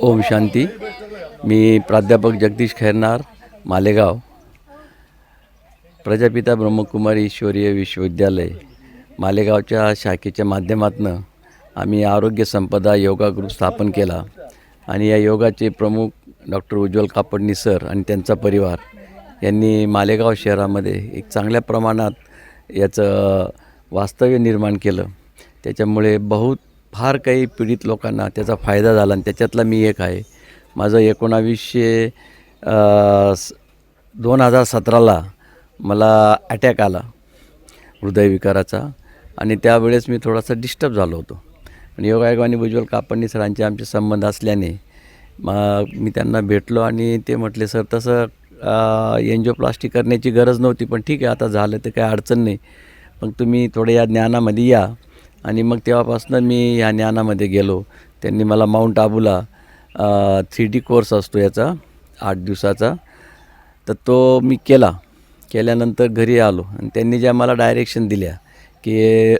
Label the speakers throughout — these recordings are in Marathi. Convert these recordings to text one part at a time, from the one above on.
Speaker 1: ओम शांती. मी प्राध्यापक जगदीश खैरनार मालेगाव. प्रजापिता ब्रह्मकुमारी ईश्वरीय विश्वविद्यालय मालेगावच्या शाखेच्या माध्यमातून आम्ही आरोग्य संपदा योगा ग्रुप स्थापन केला. आणि या योगाचे प्रमुख डॉक्टर उज्ज्वल कापडणी सर आणि त्यांचा परिवार यांनी मालेगाव शहरामध्ये एक चांगल्या प्रमाणात याचं वास्तव्य निर्माण केलं. त्याच्यामुळे बहुत फार काही पीडित लोकांना त्याचा फायदा झाला आणि त्याच्यातला मी एक आहे. माझं एकोणावीसशे दोन हजार सतराला मला अटॅक आला हृदयविकाराचा आणि त्यावेळेस मी थोडासा डिस्टर्ब झालो होतो. आणि योगायोगाने भुजबल कापडणी सरांचे आमचे संबंध असल्याने मग मी त्यांना भेटलो आणि ते म्हटले सर तसं एन्जिओप्लास्टी करण्याची गरज नव्हती पण ठीक आहे आता झालं तर काही अडचण नाही. मग तुम्ही थोडं या ज्ञानामध्ये या. आणि मग तेव्हापासून मी ह्या ज्ञानामध्ये गेलो. त्यांनी मला माऊंट आबूला थ्री डी कोर्स असतो याचा आठ दिवसाचा. तर तो मी केला. केल्यानंतर घरी आलो. आणि त्यांनी ज्या मला डायरेक्शन दिल्या की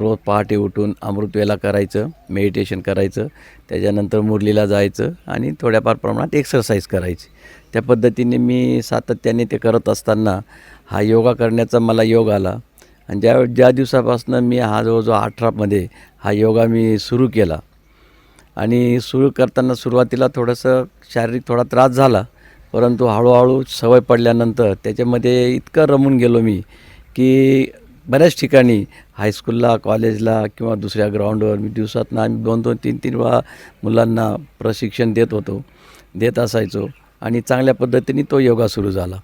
Speaker 1: रोज पहाटे उठून अमृतवेला करायचं मेडिटेशन करायचं त्याच्यानंतर मुरलीला जायचं आणि थोड्याफार प्रमाणात एक्सरसाइज करायची. त्या पद्धतीने मी सातत्याने ते करत असताना हा योगा करण्याचा मला योग आला. आणि ज्या ज्या दिवसापासून मी हा जवळजवळ अठरामध्ये हा योगा मी सुरू केला. आणि सुरू करताना सुरुवातीला थोडंसं शारीरिक थोडा त्रास झाला परंतु हळूहळू सवय पडल्यानंतर त्याच्यामध्ये इतकं रमून गेलो मी की बऱ्याच ठिकाणी हायस्कूलला कॉलेजला किंवा दुसऱ्या ग्राउंडवर मी दिवसातनं आम्ही दोन दोन तीन तीन वेळा मुलांना प्रशिक्षण देत होतो देत असायचो आणि चांगल्या पद्धतीने तो योगा सुरू झाला.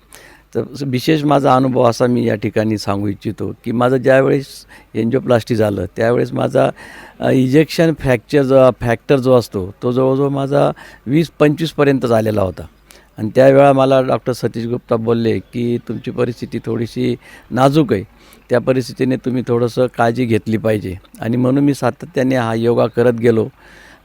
Speaker 1: तर विशेष माझा अनुभव असा मी या ठिकाणी सांगू इच्छितो की माझं ज्यावेळेस एन्जिओप्लास्टी झालं त्यावेळेस माझा इजेक्शन फ्रॅक्चर जो फॅक्टर जो असतो तो जवळजवळ माझा वीस पंचवीसपर्यंत झालेला होता. आणि त्यावेळा मला डॉक्टर सतीश गुप्ता बोलले की तुमची परिस्थिती थोडीशी नाजूक आहे. त्या परिस्थितीने तुम्ही थोडंसं काळजी घेतली पाहिजे. आणि म्हणून मी सातत्याने हा योगा करत गेलो.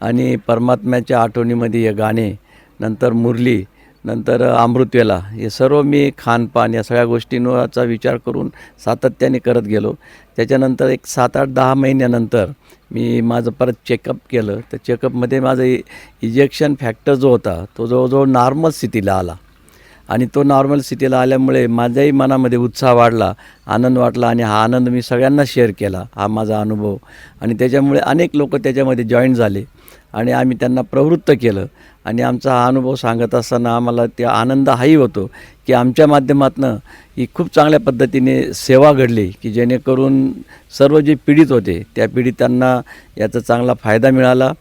Speaker 1: आणि परमात्म्याच्या आठवणीमध्ये हे गाणे नंतर मुरली नंतर अमृतवेला. हे सर्व मी खानपान या सगळ्या गोष्टींवरचा विचार करून सातत्याने करत गेलो. त्याच्यानंतर एक सात आठ दहा महिन्यानंतर मी माझं परत चेकअप केलं. तर चेकअपमध्ये माझं इजेक्शन फॅक्टर जो होता तो जवळजवळ नॉर्मल स्थितीला आला. आणि तो नॉर्मल स्थितीला आल्यामुळे माझ्याही मनामध्ये उत्साह वाढला आनंद वाटला आणि हा आनंद मी सगळ्यांना शेअर केला. हा माझा अनुभव. आणि त्याच्यामुळे अनेक लोक त्याच्यामध्ये जॉईन झाले. आणि आम्ही त्यांना प्रवृत्त केलं. आणि आमचा हा अनुभव सांगत असताना आम्हाला ते आनंद हाही होतो की आमच्या माध्यमातून ही खूप चांगल्या पद्धतीने सेवा घडली की जेणेकरून सर्व जे पीडित होते त्या पीडितांना याचा चांगला फायदा मिळाला.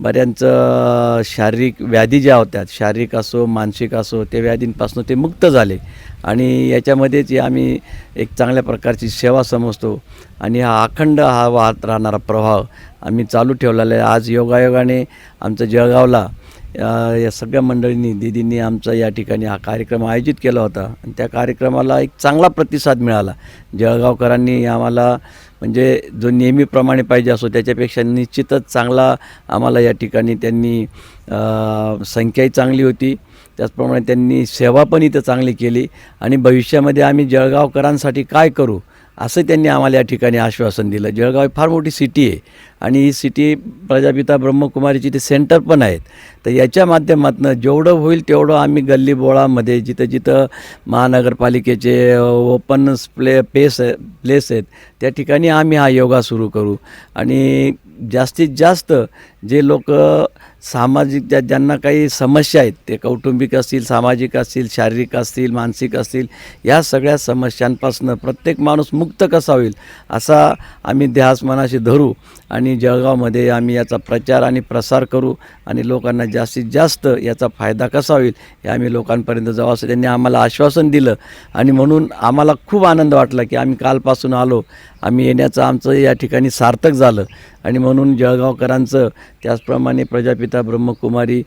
Speaker 1: बऱ्यांचं शारीरिक व्याधी ज्या होत्या शारीरिक असो मानसिक असो त्या व्याधींपासून ते मुक्त झाले. आणि याच्यामध्येच आम्ही एक चांगल्या प्रकारची सेवा समजतो. आणि हा अखंड हा वाहत राहणारा प्रभाव आम्ही चालू ठेवलेला आहे. आज योगायोगाने आमचं जळगावला या सगळ्या मंडळींनी दिदींनी आमचा या ठिकाणी हा कार्यक्रम आयोजित केला होता. आणि त्या कार्यक्रमाला एक चांगला प्रतिसाद मिळाला. जळगावकरांनी आम्हाला म्हणजे जो नेहमीप्रमाणे पाहिजे असो त्याच्यापेक्षा निश्चितच चांगला आम्हाला या ठिकाणी त्यांनी संख्याही चांगली होती. त्याचप्रमाणे त्यांनी सेवा पण इथं चांगली केली. आणि भविष्यामध्ये आम्ही जळगावकरांसाठी काय करू? असं त्यांनी आम्हाला या ठिकाणी आश्वासन दिलं. जळगाव ही फार मोठी सिटी आहे आणि ही सिटी प्रजापिता ब्रह्मकुमारीची ते सेंटर पण आहेत. तर याच्या माध्यमातून जेवढं होईल तेवढं आम्ही गल्ली बोळामध्ये जिथं जिथं महानगरपालिकेचे ओपन प्ले पेस प्लेस आहेत त्या ठिकाणी आम्ही हा योगा सुरू करू. आणि जास्तीत जास्त जे लोक सामाजिक ज्या ज्यांना काही समस्या आहेत ते कौटुंबिक असतील सामाजिक असतील शारीरिक असतील मानसिक असतील या सगळ्या समस्यांपासून प्रत्येक माणूस मुक्त कसा होईल असा आम्ही ध्यास मनाशी धरू आणि जळगावमध्ये आम्ही याचा प्रचार आणि प्रसार करू आणि लोकांना जास्तीत जास्त याचा फायदा कसा होईल हे आम्ही लोकांपर्यंत जाऊ असं त्यांनी आम्हाला आश्वासन दिलं. आणि म्हणून आम्हाला खूप आनंद वाटला की आम्ही कालपासून आलो. आम्ही येण्याचं आमचं या ठिकाणी सार्थक झालं. आणि म्हणून जळगावकरांचं त्याचप्रमाणे प्रजापिता ब्रह्मकुमारी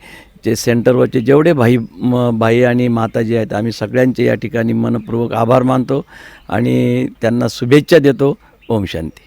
Speaker 1: जे सेंटरवरचे जेवढे भाई म भाई आणि माता जे आहेत आम्ही सगळ्यांचे या ठिकाणी मनपूर्वक आभार मानतो आणि त्यांना शुभेच्छा देतो. ओम शांती.